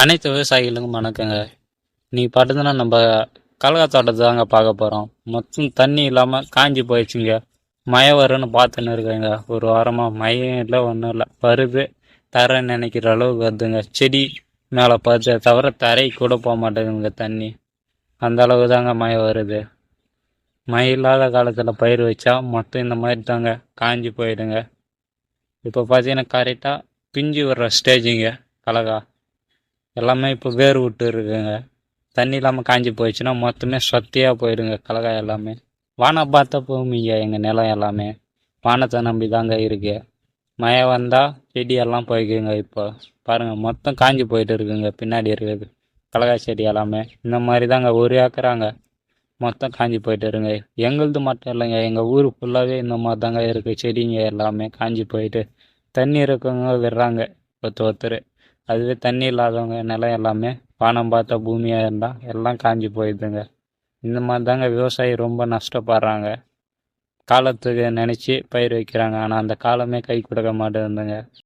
அனைத்து விவசாயிகளுக்கும் வணக்கங்க. நீ பார்த்ததுன்னா நம்ம கலகா தோட்டத்தை தாங்க பார்க்க போகிறோம் மொத்தம் தண்ணி இல்லாமல் காஞ்சி போயிடுச்சுங்க. மழை வரும்னு பார்த்துன்னு இருக்கேங்க. ஒரு வாரமாக மழையும் இல்லை ஒன்றும் இல்லை. பருது தர நினைக்கிற அளவுக்கு வருதுங்க. செடி மேலே பருது தவிர தரை கூட போக மாட்டேங்குதுங்க தண்ணி. அந்த அளவுக்கு தாங்க மழை வருது. மழை இல்லாத காலத்தில் பயிர் வச்சா மொத்தம் இந்த மாதிரி தாங்க காஞ்சி போயிடுங்க. இப்போ பார்த்தீங்கன்னா கரெக்டாக பிஞ்சு வர்ற ஸ்டேஜுங்க கலகா எல்லாமே இப்போ வேர் விட்டு இருக்குங்க. தண்ணி இல்லாமல் காஞ்சி போயிடுச்சுன்னா மொத்தமே சொத்தையாக போயிடுங்க கலகாய் எல்லாமே. வானம் பார்த்தா போகுமிங்க எங்கள் நிலம் எல்லாமே. வானத்தை நம்பி தாங்க இருக்கு. மழை வந்தால் செடியெல்லாம் போய்க்குங்க இப்போ. பாருங்கள் மொத்தம் காஞ்சி போயிட்டு இருக்குங்க பின்னாடி இருக்குது கலகாய் செடி எல்லாமே. இந்த மாதிரி தாங்க ஒரு ஏக்கராங்க மொத்தம் காஞ்சி போயிட்டு இருங்க எங்களுது மட்டும் இல்லைங்க எங்கள் ஊர் ஃபுல்லாகவே இந்த மாதிரி தாங்க இருக்குது செடிங்க எல்லாமே காஞ்சி போயிட்டு தண்ணி இருக்கவங்க விடுறாங்க ஒருத்தர் ஒருத்தர். அதுவே தண்ணி இல்லாதவங்க நிலம் எல்லாமே வானம் பார்த்த பூமியாக இருந்தால் எல்லாம் காஞ்சி போயிடுதுங்க. இந்த மாதிரி தாங்க விவசாயி ரொம்ப நஷ்டப்படுறாங்க. காலத்துக்கு நினச்சி பயிர் வைக்கிறாங்க. ஆனால் அந்த காலமே கை கொடுக்க மாட்டேங்குதுங்க.